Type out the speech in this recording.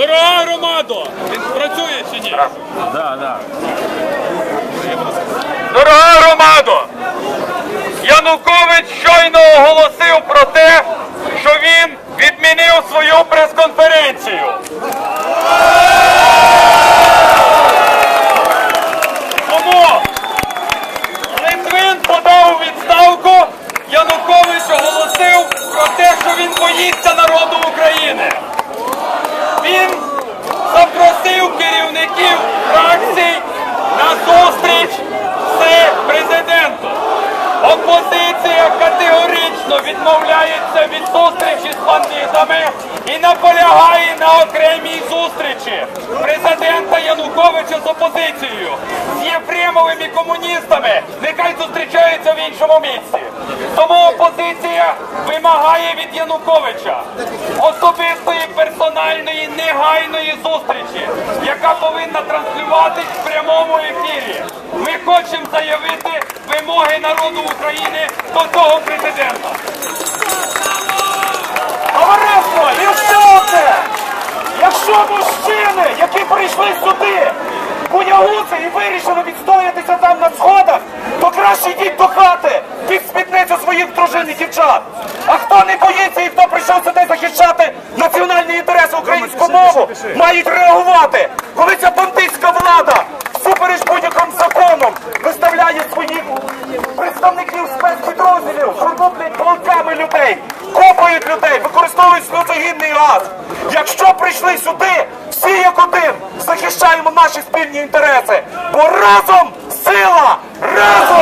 Дорога громадо! Він працює чи ні? Да, да. Дорога громадо! Відмовляється від зустрічі з бандитами і наполягає на окремій зустрічі президента Януковича з опозицією, з Єфремовими комуністами. Нехай зустрічаються в іншому місці. Тому опозиція вимагає від Януковича особистої персональної негайної зустрічі, яка повинна транслюватись в прямому ефірі. Ми хочемо заявити вимоги народу України до цього президента. Якщо мужчини, які прийшли сюди, буягуці і вирішили відстоятися там на сходах, то краще йдіть до хати під спідницю своїх дружин і дівчат. А хто не боїться і хто прийшов сюди захищати національні інтереси українську мову, мають реагувати, коли ця бандитська влада всупереч будь-яким законом виставляє своїх представників спецпідрозділів, шурнуплять полками людей, копають людей, використовують сльозогінний газ. Якщо прийшли сюди, всі як один захищаємо наші спільні інтереси. Бо разом сила! Разом